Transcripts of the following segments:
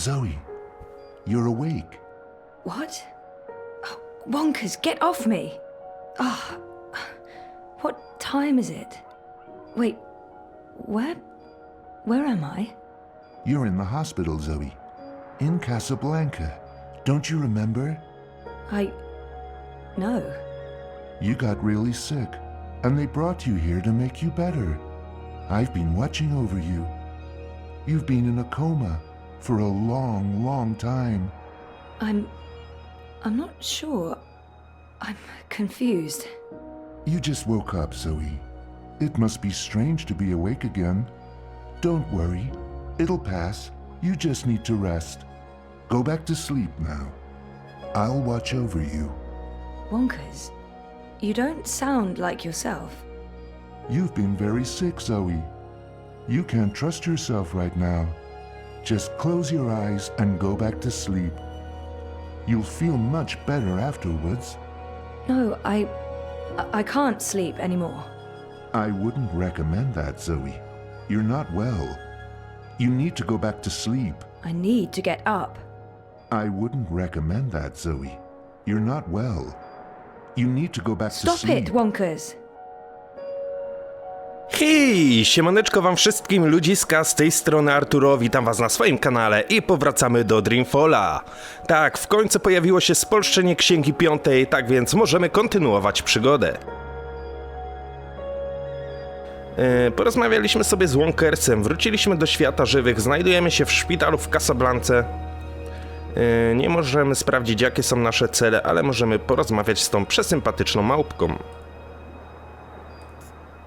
Zoe, you're awake. What? Oh, Wonkers, get off me! Ah, what time is it? Wait, where. Where am I? You're in the hospital, Zoe. In Casablanca. Don't you remember? I. No. You got really sick, and they brought you here to make you better. I've been watching over you. You've been in a coma for a long, long time. I'm. I'm not sure. I'm confused. You just woke up, Zoe. It must be strange to be awake again. Don't worry. It'll pass. You just need to rest. Go back to sleep now. I'll watch over you. Wonkers, you don't sound like yourself. You've been very sick, Zoe. You can't trust yourself right now. Just close your eyes and go back to sleep. You'll feel much better afterwards. No, I. I- can't sleep anymore. I wouldn't recommend that, Zoe. You're not well. You need to go back to sleep. I need to get up. I wouldn't recommend that, Zoe. You're not well. You need to go back to sleep. Stop it, Wonkers! Hej, siemaneczko wam wszystkim ludziska, z tej strony Arturo, witam was na swoim kanale i powracamy do Dreamfalla. Tak, w końcu pojawiło się spolszczenie Księgi Piątej, tak więc możemy kontynuować przygodę. E, Porozmawialiśmy sobie z Wonkersem, wróciliśmy do świata żywych, znajdujemy się w szpitalu w Casablance. E, Nie możemy sprawdzić jakie są nasze cele, ale możemy porozmawiać z tą przesympatyczną małpką.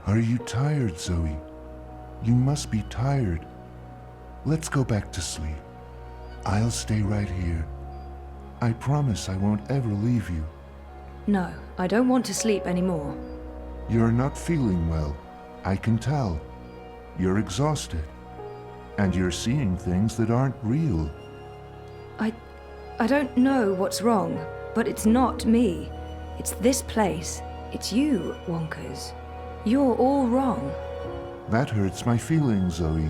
Are you tired, Zoe? You must be tired. Let's go back to sleep. I'll stay right here. I promise I won't ever leave you. No, I don't want to sleep anymore. You're not feeling well. I can tell. You're exhausted. And you're seeing things that aren't real. I. I don't know what's wrong, but it's not me. It's this place. It's you, Wonkers. You're all wrong. That hurts my feelings, Zoe.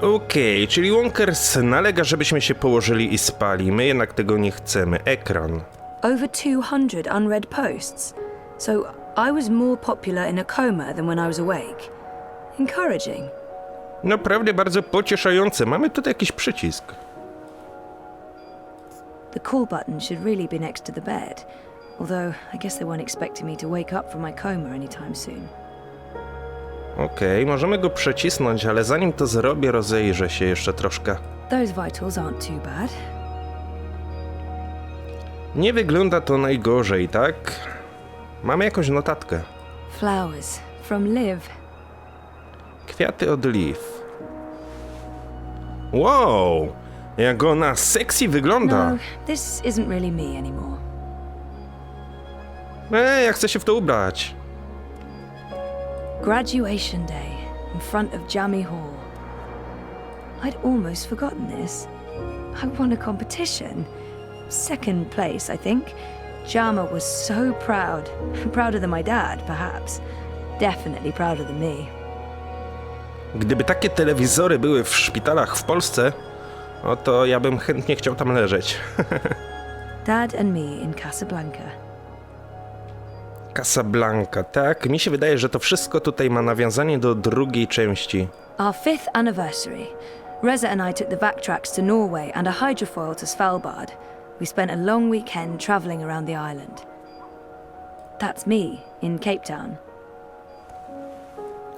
Okej, czyli Wonkers nalega, żebyśmy się położyli i spali. My jednak tego nie chcemy. Ekran. Over 200 unread posts. So I was more popular in a coma than when I was awake. Encouraging. Naprawdę bardzo pocieszające. Mamy tutaj jakiś przycisk. The call button should really be next to the bed. Although, I guess they weren't expecting me to wake up from my coma anytime soon. Okej, możemy go przecisnąć, ale zanim to zrobię, rozejrzę się jeszcze troszkę. Those vitals aren't too bad. Nie wygląda to najgorzej, tak? Mamy jakąś notatkę. Flowers from Liv. Kwiaty od liv. Wow! Jak ona sexy wygląda! No, this isn't really me anymore. Ej, ja chcę się w to ubrać. Graduation day in front of Jammy Hall. I'd almost forgotten this. I won a competition. Second place, I think. Jama was so proud. Prouder than my dad, perhaps. Definitely prouder than me. Gdyby takie telewizory były w szpitalach w Polsce, no to ja bym chętnie chciał tam leżeć. Dad and me in Casablanca. Casablanca, tak? Mi się wydaje, że to wszystko tutaj ma nawiązanie do drugiej części. Our fifth anniversary. Reza and I took the backtracks to Norway and a hydrofoil to Svalbard. We spent a long weekend travelling around the island. That's me in Cape Town.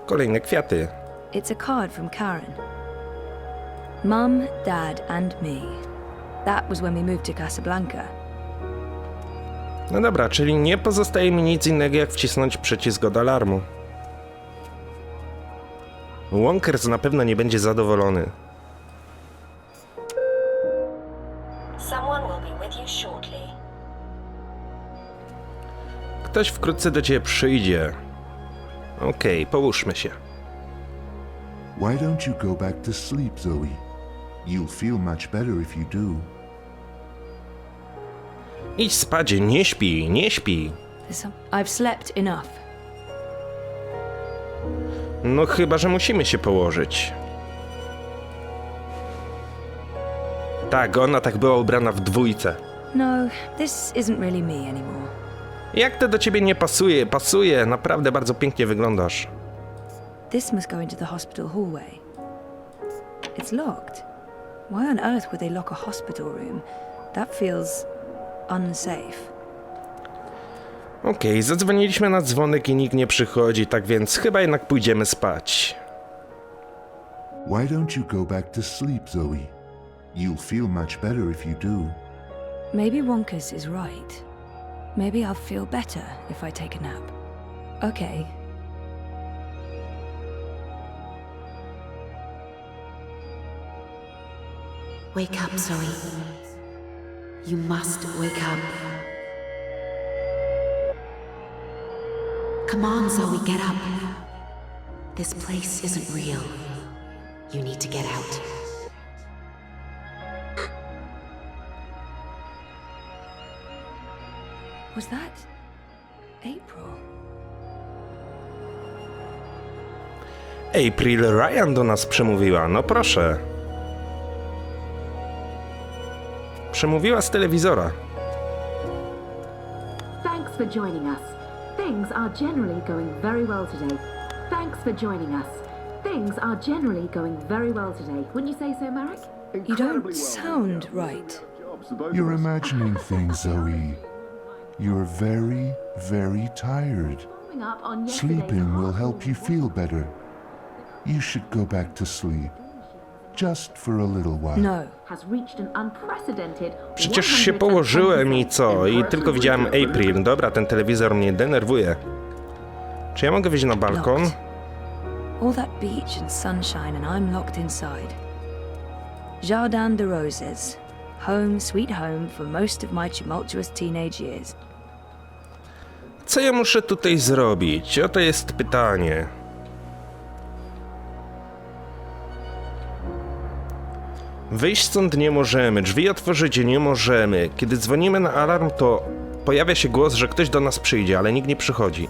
Kolejne kwiaty. It's a card from Karen. Mum, Dad, and me. That was when we moved to Casablanca. No dobra, czyli nie pozostaje mi nic innego jak wcisnąć przycisk od alarmu. Wonkers na pewno nie będzie zadowolony. Ktoś wkrótce do ciebie przyjdzie. Okej, połóżmy się. Why don't you go back to sleep, Zoe? You'll feel much better if you do. Idź spać, nie śpi, nie śpi. I've slept enough. No chyba, że musimy się położyć. Tak, ona tak była ubrana w dwójce. No, this isn't really me anymore. Jak to do ciebie nie pasuje? Pasuje, naprawdę bardzo pięknie wyglądasz. This must go into the hospital hallway. It's locked. Why on earth would they lock a hospital room? That feels unsafe. Okej, zadzwoniliśmy na dzwonek i nikt nie przychodzi, tak więc chyba jednak pójdziemy spać. Why don't you go back to sleep, Zoe? You'll feel much better if you do. Maybe Wonkers is right. Maybe I'll feel better if I take a nap. Okay. Wake up, Zoe. You must wake up. Come on, Zoe, get up. This place isn't real. You need to get out. Was that April? April Ryan do nas przemówiła, no proszę. Przemówiła z telewizora. Thanks for joining us. Things are generally going very well today. Thanks for joining us. Things are generally going very well today. Wouldn't you say so, Marek? You don't sound right. You're imagining things, Zoe. You're very, very tired. Following up on yesterday's Sleeping will help you feel better. You should go back to sleep. Just for a little while. No. has reached an unprecedented Przecież się położyłem i co? I 110% tylko widziałem April. Dobra, ten telewizor mnie denerwuje. Czy ja mogę wyjść na balkon? All that beach and sunshine, and I'm locked inside. Jardin de Roses. Home, sweet home for most of my tumultuous teenage years. Co ja muszę tutaj zrobić? Oto jest pytanie. Wyjść stąd nie możemy, drzwi otworzyć nie możemy. Kiedy dzwonimy na alarm, to pojawia się głos, że ktoś do nas przyjdzie, ale nikt nie przychodzi.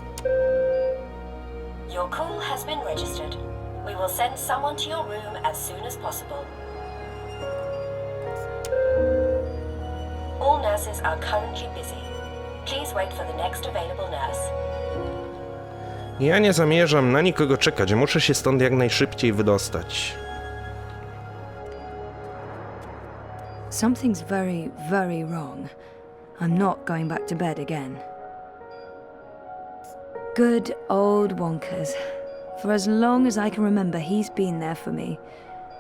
Your call has been registered. We will send someone to your room as soon as possible. All nurses are currently busy. Please wait for the next available nurse. Ja nie zamierzam na nikogo czekać, muszę się stąd jak najszybciej wydostać. Something's very, very wrong. I'm not going back to bed again. Good old Wonkers. For as long as I can remember, he's been there for me.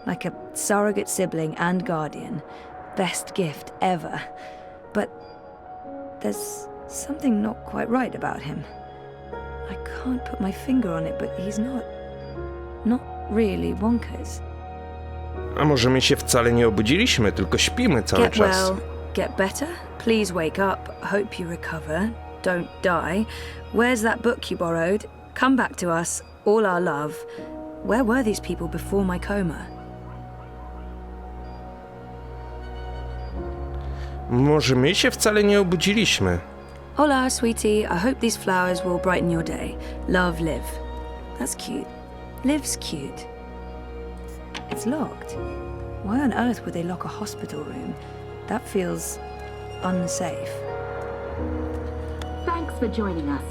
Like a surrogate sibling and guardian. Best gift ever. But there's something not quite right about him. I can't put my finger on it, but he's not. not really Wonkers. A może my się wcale nie obudziliśmy, tylko śpimy cały Get czas. well, get better. Please wake up. Hope you recover. Don't die. Where's that book you borrowed? Come back to us. All our love. Where were these people before my coma? Może my się wcale nie obudziliśmy. Hola, sweetie. I hope these flowers will brighten your day. Love, Liv. That's cute. Liv's cute. It's locked. Why on earth would they lock a hospital room? That feels unsafe. Thanks for joining us.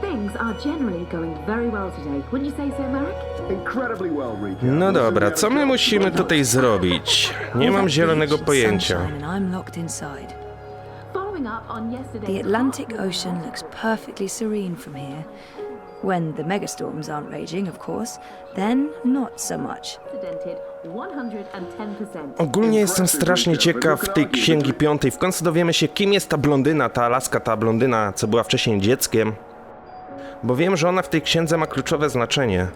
Things are generally going very well today. Wouldn't you say so, Marek? Incredibly well, Rika. No dobra, co my musimy tutaj zrobić? Nie mam zielonego pojęcia. sunshine And I'm locked inside. Following up on yesterday's The Atlantic Ocean looks perfectly serene from here. When the megastorms aren't raging, of course, then not so much. Unprecedented 110%. Ogólnie jestem strasznie ciekaw tej księgi piątej. W końcu dowiemy się, kim jest ta blondyna, ta laska, ta blondyna, co była wcześniej dzieckiem. Bo wiem, że ona w tej księdze ma kluczowe znaczenie.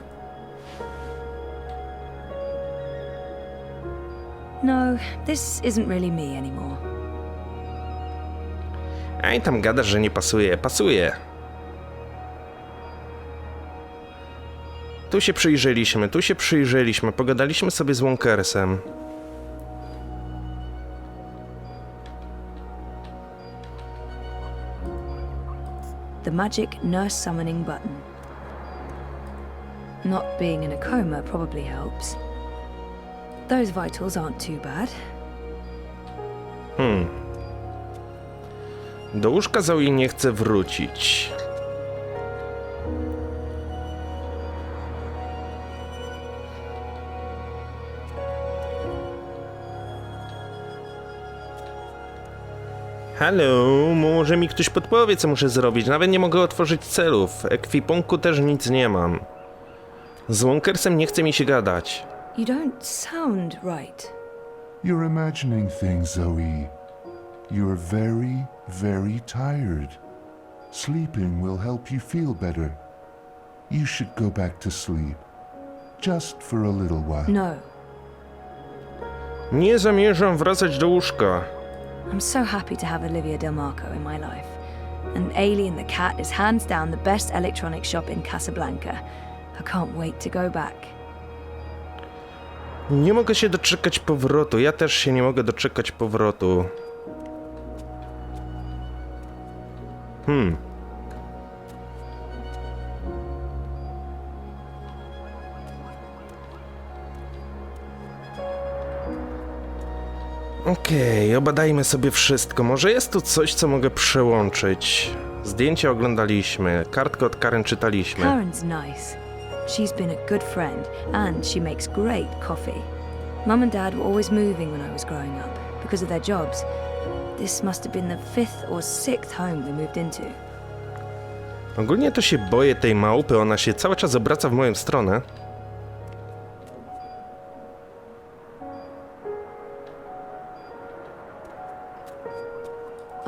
No, this isn't really me anymore. A i tam gadasz, że nie pasuje. Pasuje. Tu się przyjrzeliśmy, tu się przyjrzeliśmy, pogadaliśmy sobie z Wonkersem. The magic nurse summoning button. Not being in a coma probably helps. Those vitals aren't too bad. Hmm. Do łóżka Zoe nie chce wrócić. Halo, może mi ktoś podpowie, co muszę zrobić? Nawet nie mogę otworzyć celów. W ekwipunku też nic nie mam. Z Wonkersem nie chce mi się gadać. You don't sound right. You're imagining things, Zoe. You're very, very tired. Sleeping will help you feel better. You should go back to sleep. Just for a little while. No. Nie zamierzam wracać do łóżka. I'm so happy to have Olivia Del Marco in my life. And Alien the Cat is hands down the best electronic shop in Casablanca. I can't wait to go back. Nie mogę się doczekać powrotu. Ja też się nie mogę doczekać powrotu. Hmm. Okej, obadajmy sobie wszystko. Może jest tu coś, co mogę przełączyć. Zdjęcie oglądaliśmy, kartkę od Karen czytaliśmy. Karen's nice. She's been a good friend, and she makes great coffee. Mum and Dad were always moving when I was growing up because of their jobs. This must have been the fifth or sixth home we moved into. Ogólnie to się boję tej małpy, ona się cały czas obraca w moją stronę.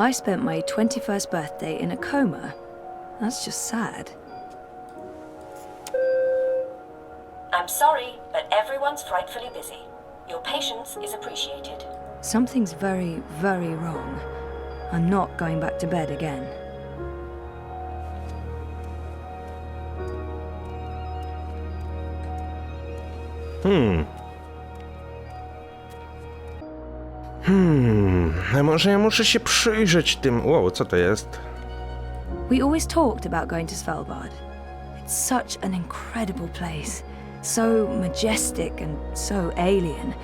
I spent my 21st birthday in a coma. That's just sad. I'm sorry, but everyone's frightfully busy. Your patience is appreciated. Something's very, very wrong. I'm not going back to bed again. Hmm. Hmm, a może ja muszę się przyjrzeć tym... Wow, co to jest? We always talked about going to Svalbard. It's such an incredible place. So majestic and so alien.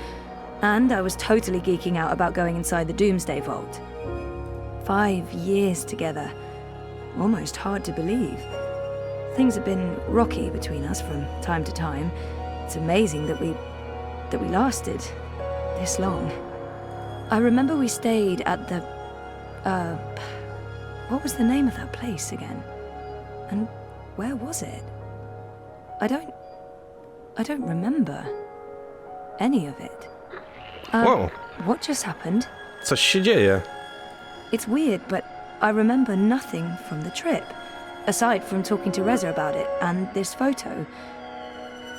And I was totally geeking out about going inside the Doomsday Vault. Five years together. Almost hard to believe. Things have been rocky between us from time to time. It's amazing that we that we lasted this long. I remember we stayed at the uh what was the name of that place again? And where was it? I don't. I don't remember any of it. Uh, Wow, What just happened? coś się dzieje. It's weird, but I remember nothing from the trip, aside from talking to Reza about it and this photo.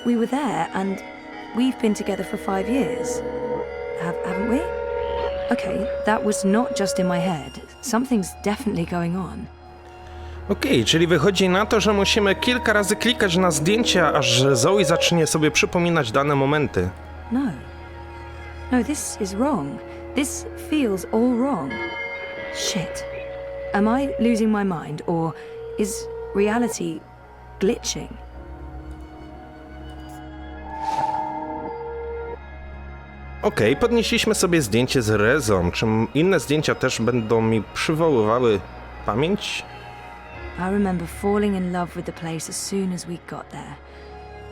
We were there, and we've been together for five years. Okay, that was not just in my head. Something's definitely going on. Okej, czyli wychodzi na to, że musimy kilka razy klikać na zdjęcia, aż Zoe zacznie sobie przypominać dane momenty. No. No, this is wrong. This feels all wrong. Shit. Am I losing my mind, or is reality glitching? Okej, podnieśliśmy sobie zdjęcie z Rezą. Czy inne zdjęcia też będą mi przywoływały pamięć? I remember falling in love with the place as soon as we got there.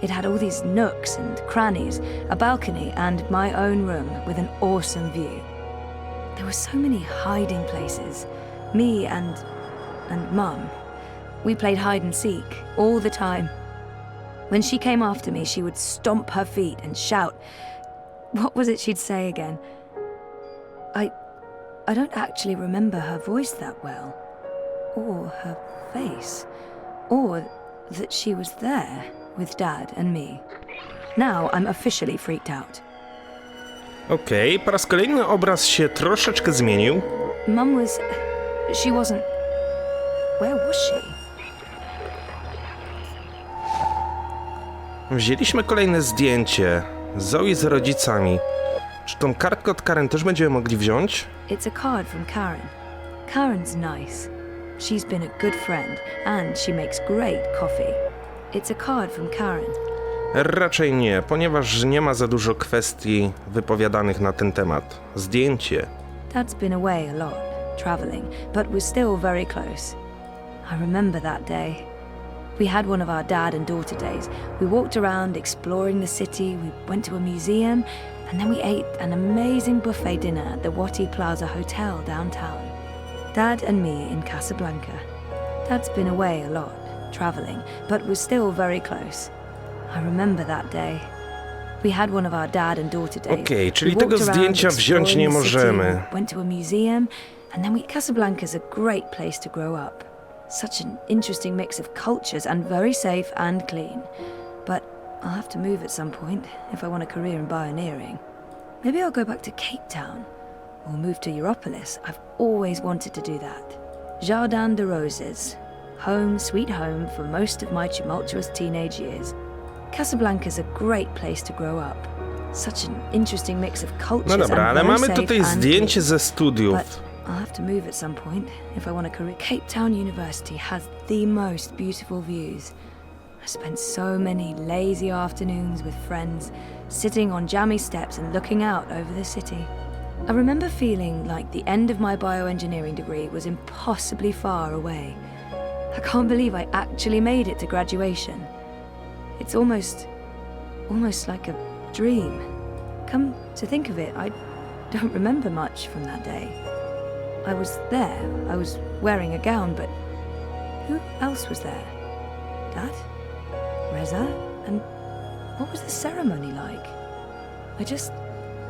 It had all these nooks and crannies, a balcony, and my own room with an awesome view. There were so many hiding places. Me and. and Mum. We played hide and seek all the time. When she came after me, she would stomp her feet and shout. What was it she'd say again? I. I don't actually remember her voice that well or her face, or that she was there with Dad and me. Now I'm officially freaked out. Okej, po raz kolejny obraz się troszeczkę zmienił. Mum was. She wasn't. Where was she? Wzięliśmy kolejne zdjęcie. Zoe z rodzicami. Czy tą kartkę od Karen też będziemy mogli wziąć? It's a card from Karen. Karen's nice. She's been a good friend, and she makes great coffee. It's a card from Karen. Raczej nie, ponieważ nie ma za dużo kwestii wypowiadanych na ten temat. Zdjęcie. Dad's been away a lot, traveling, but we're still very close. I remember that day. We had one of our dad and daughter days. We walked around exploring the city, we went to a museum, and then we ate an amazing buffet dinner at the Wati Plaza Hotel downtown. Dad and me in Casablanca. Dad's been away a lot, traveling, but we're still very close. I remember that day. We had one of our dad and daughter days. Okej, We czyli walked tego zdjęcia wziąć nie the city. Went to a museum, and then we Casablanca's a great place to grow up. Such an interesting mix of cultures and very safe and clean. But I'll have to move at some point if I want a career in pioneering. Maybe I'll go back to Cape Town or move to Europolis. I've always wanted to do that. Jardin de Roses. Home, sweet home for most of my tumultuous teenage years. Casablanca's a great place to grow up. Such an interesting mix of cultures No dobra, and ale very mamy safe tutaj zdjęcie ze studiów. I'll have to move at some point if I want a career. Cape Town University has the most beautiful views. I spent so many lazy afternoons with friends, sitting on jammy steps and looking out over the city. I remember feeling like the end of my bioengineering degree was impossibly far away. I can't believe I actually made it to graduation. It's almost, almost like a dream. Come to think of it, I don't remember much from that day. I was there, I was wearing a gown, but who else was there? Dad? Reza? And what was the ceremony like? I just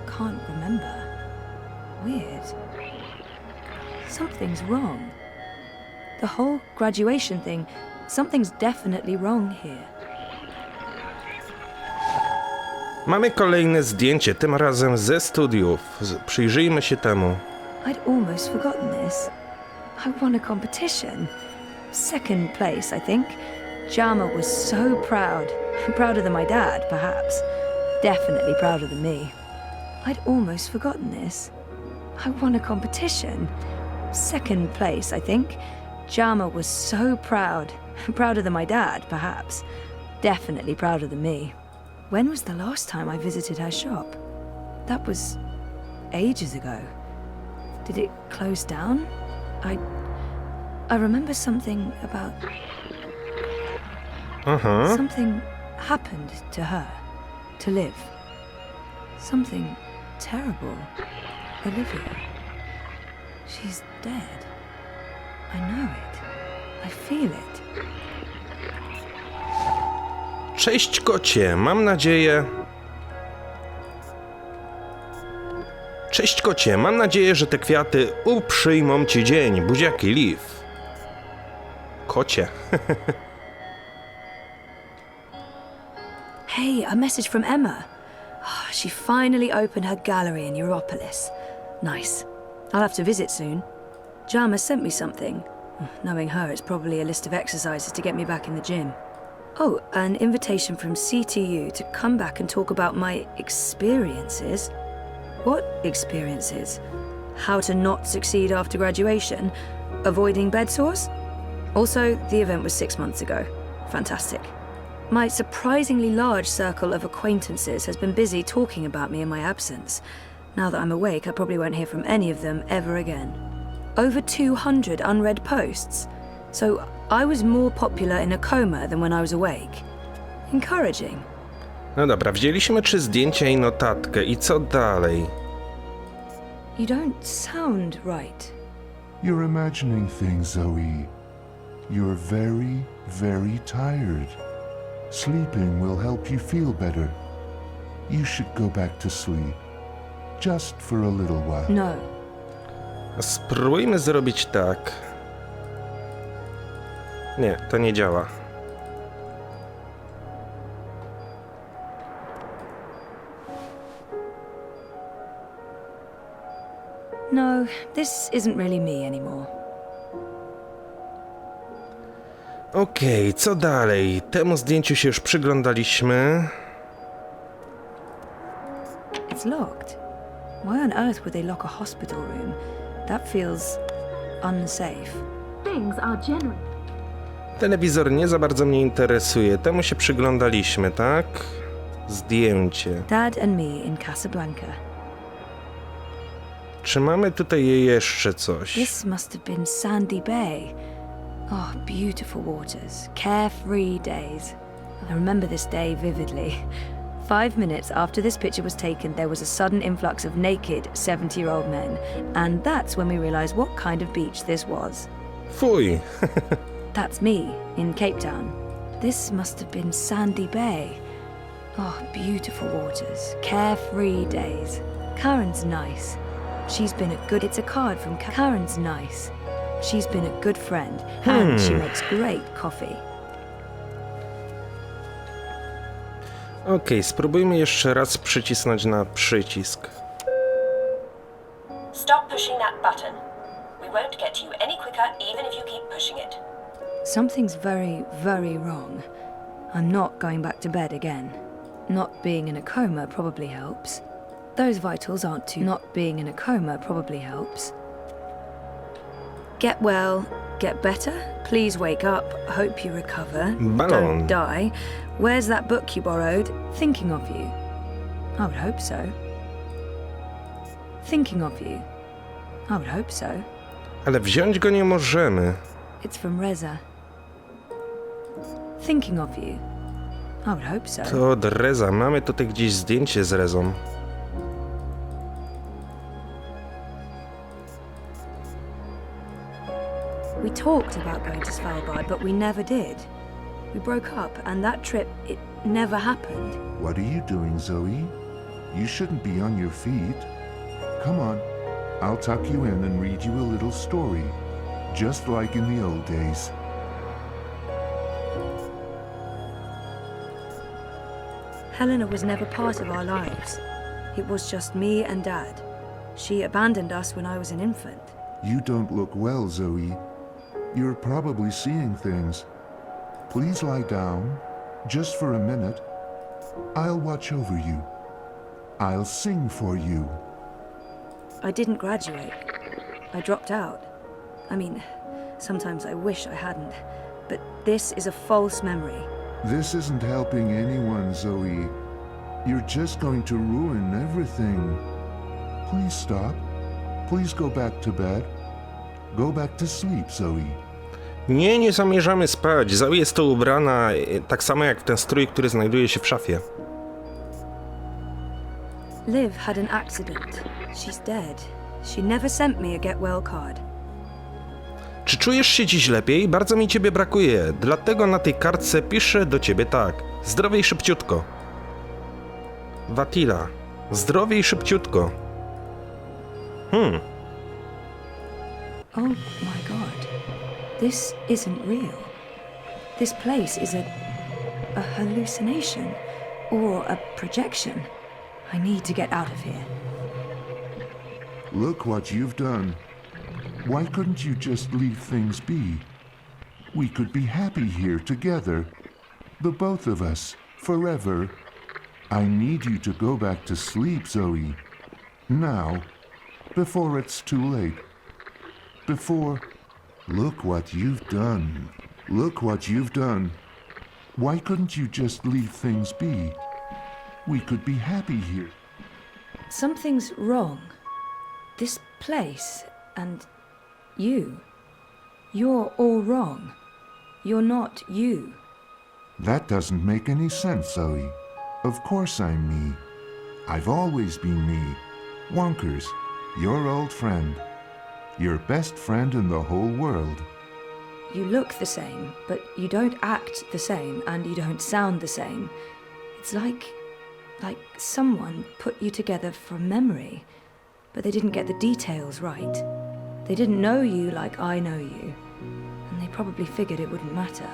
can't remember. Weird. Something's wrong. The whole graduation thing, something's definitely wrong here. Mamy kolejne zdjęcie, tym razem ze studiów. Przyjrzyjmy się temu. I'd almost forgotten this. I won a competition. Second place, I think. Jama was so proud. Prouder than my dad, perhaps. Definitely prouder than me. I'd almost forgotten this. I won a competition. Second place, I think. Jama was so proud. Prouder than my dad, perhaps. Definitely prouder than me. When was the last time I visited her shop? That was ages ago. Did it close down? I. I remember something about. Aha. Something happened to her. To live. Something terrible. Olivia. She's dead. I know it. I feel it. Cześć kocie, mam nadzieję. Cześć kocie, mam nadzieję, że te kwiaty uprzyjmą ci dzień. Buziaki, Liv. Kocie. Hey, a message from Emma. Oh, she finally opened her gallery in Europolis. Nice. I'll have to visit soon. Jama sent me something. Knowing her, it's probably a list of exercises to get me back in the gym. Oh, an invitation from CTU to come back and talk about my experiences. What experiences? How to not succeed after graduation? Avoiding bed sores? Also, the event was six months ago. Fantastic. My surprisingly large circle of acquaintances has been busy talking about me in my absence. Now that I'm awake, I probably won't hear from any of them ever again. Over 200 unread posts. So I was more popular in a coma than when I was awake. Encouraging. No dobra, wzięliśmy trzy zdjęcia i notatkę. I co dalej? You don't sound right. You're imagining things, Zoe. You're very, very tired. Sleeping will help you feel better. You should go back to sleep. Just for a little while. No. Spróbujmy zrobić tak. Nie, to nie działa. No, this isn't really me anymore. Okej, co dalej? Temu zdjęciu się już przyglądaliśmy. It's locked. Why on earth would they lock a hospital room? That feels unsafe. Things are generally. Telewizor nie za bardzo mnie interesuje. Temu się przyglądaliśmy, tak? Zdjęcie. Dad and me in Casablanca. Czy mamy tutaj jeszcze coś? This must have been Sandy Bay. Oh, beautiful waters, carefree days. I remember this day vividly. Five minutes after this picture was taken, there was a sudden influx of naked 70 year old men, and that's when we realised what kind of beach this was. Fuj! That's me in Cape Town. This must have been Sandy Bay. Oh, beautiful waters, carefree days. Karen's nice. She's been a good. It's a card from Ka- Karen's nice. She's been a good friend, and hmm. she makes great coffee. Okej, spróbujmy jeszcze raz przycisnąć na przycisk. Stop pushing that button. We won't get to you any quicker even if you keep pushing it. Something's very, very wrong. I'm not going back to bed again. Not being in a coma probably helps. Those vitals aren't too. Not being in a coma probably helps. Get well, get better. Please wake up. Hope you recover. Balon. Don't die. Where's that book you borrowed? Thinking of you. I would hope so. Thinking of you. I would hope so. Ale wziąć go nie możemy. It's from Reza. Thinking of you. I would hope so. To od Reza. Mamy tutaj gdzieś zdjęcie z Rezą. We talked about going to Svalbard, but we never did. We broke up, and that trip, it never happened. What are you doing, Zoe? You shouldn't be on your feet. Come on. I'll tuck you in and read you a little story, just like in the old days. Helena was never part of our lives. It was just me and Dad. She abandoned us when I was an infant. You don't look well, Zoe. You're probably seeing things. Please lie down, just for a minute. I'll watch over you. I'll sing for you. I didn't graduate. I dropped out. I mean, sometimes I wish I hadn't. But this is a false memory. This isn't helping anyone, Zoe. You're just going to ruin everything. Please stop. Please go back to bed. Go back to sleep, Zoe. Nie, nie zamierzamy spać. Zoe jest tu ubrana e, tak samo jak ten strój, który znajduje się w szafie. Liv had an accident. She's dead. She never sent me a get well card. Czy czujesz się dziś lepiej? Bardzo mi ciebie brakuje, dlatego na tej kartce piszę do ciebie tak. Zdrowiej szybciutko. Watila. Zdrowiej szybciutko. Hmm. Oh my god. This isn't real. This place is a. a hallucination. Or a projection. I need to get out of here. Look what you've done. Why couldn't you just leave things be? We could be happy here together. The both of us, forever. I need you to go back to sleep, Zoe. Now, before it's too late. Before. Look what you've done. Look what you've done. Why couldn't you just leave things be? We could be happy here. Something's wrong. This place and you. You're all wrong. You're not you. That doesn't make any sense, Zoe. Of course I'm me. I've always been me. Wonkers, your old friend. Your best friend in the whole world. You look the same, but you don't act the same and you don't sound the same. It's like. like someone put you together from memory, but they didn't get the details right. They didn't know you like I know you, and they probably figured it wouldn't matter.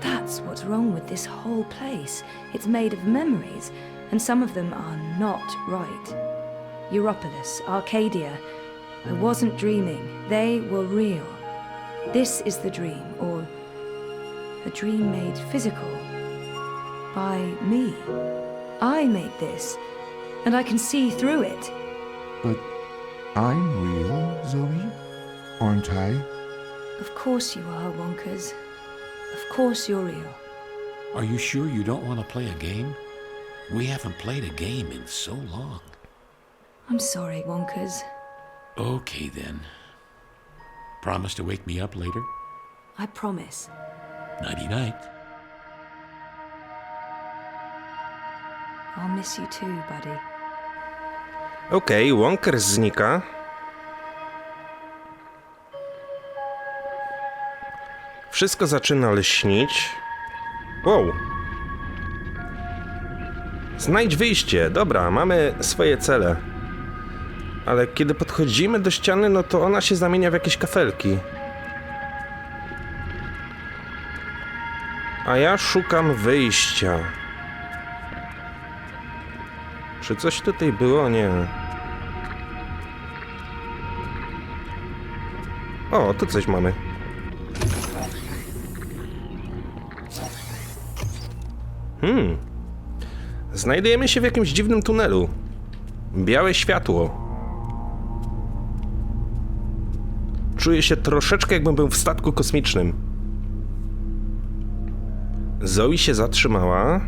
That's what's wrong with this whole place. It's made of memories, and some of them are not right. Europolis, Arcadia. I wasn't dreaming, they were real. This is the dream, or a dream made physical by me. I made this, and I can see through it. But I'm real, Zoe? Aren't I? Of course you are, Wonkers. Of course you're real. Are you sure you don't want to play a game? We haven't played a game in so long. I'm sorry, Wonkers. Okay then. Promise to wake me up later? I promise. Nighty night. I'll miss you too, buddy. Okej, Wonker znika. Wszystko zaczyna lśnić. Wow. Znajdź wyjście. Dobra, mamy swoje cele. Ale kiedy podchodzimy do ściany, no to ona się zamienia w jakieś kafelki. A ja szukam wyjścia. Czy coś tutaj było? Nie. O, tu coś mamy. Hmm. Znajdujemy się w jakimś dziwnym tunelu. Białe światło. Czuję się troszeczkę jakbym był w statku kosmicznym. Zoe się zatrzymała.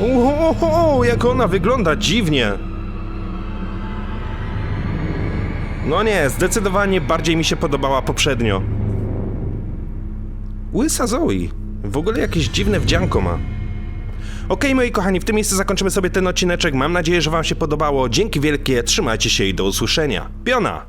Oho, jak ona wygląda dziwnie. No nie, zdecydowanie bardziej mi się podobała poprzednio. Łysa Zoe. W ogóle jakieś dziwne wdzianko ma. Okej, moi kochani, w tym miejscu zakończymy sobie ten odcineczek. Mam nadzieję, że wam się podobało. Dzięki wielkie, trzymajcie się i do usłyszenia. Piona!